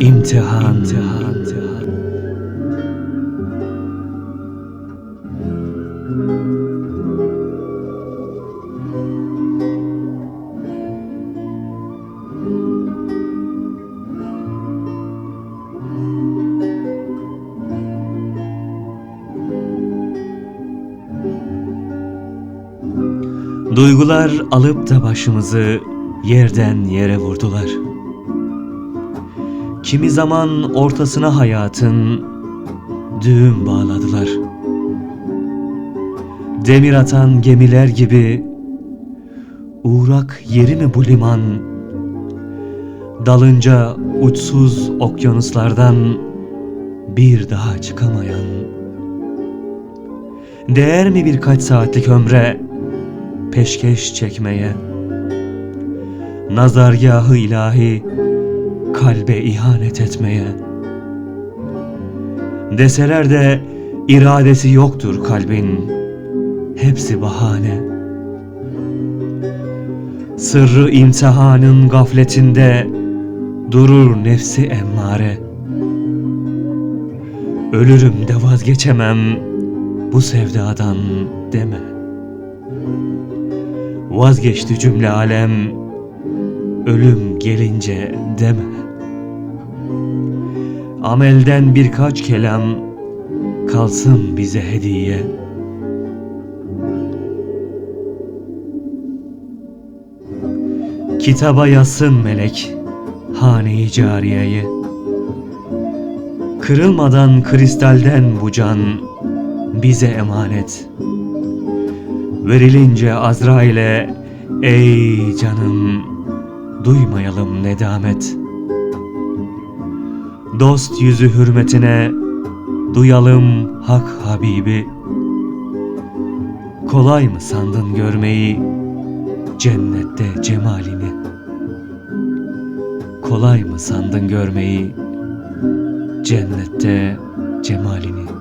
İmtihan, imtihan. Duygular alıp da başımızı yerden yere vurdular. Kimi zaman ortasına hayatın düğüm bağladılar. Demir atan gemiler gibi uğrak yeri mi bu liman? Dalınca uçsuz okyanuslardan bir daha çıkamayan. Değer mi birkaç saatlik ömre peşkeş çekmeye? Nazargahı ilahi kalbe ihanet etmeye. Deseler de iradesi yoktur kalbin, hepsi bahane. Sırrı imtihanın gafletinde durur nefsi emmare. Ölürüm de vazgeçemem bu sevdadan deme. Vazgeçti cümle alem, ölüm gelince deme. Amelden birkaç kelam kalsın bize hediye. Kitaba yazsın melek hane-i cariyeyi. Kırılmadan kristalden bu can bize emanet. Verilince Azrail'e ey canım duymayalım nedamet. Dost yüzü hürmetine duyalım hak Habibi. Kolay mı sandın görmeyi cennette cemalini? Kolay mı sandın görmeyi cennette cemalini?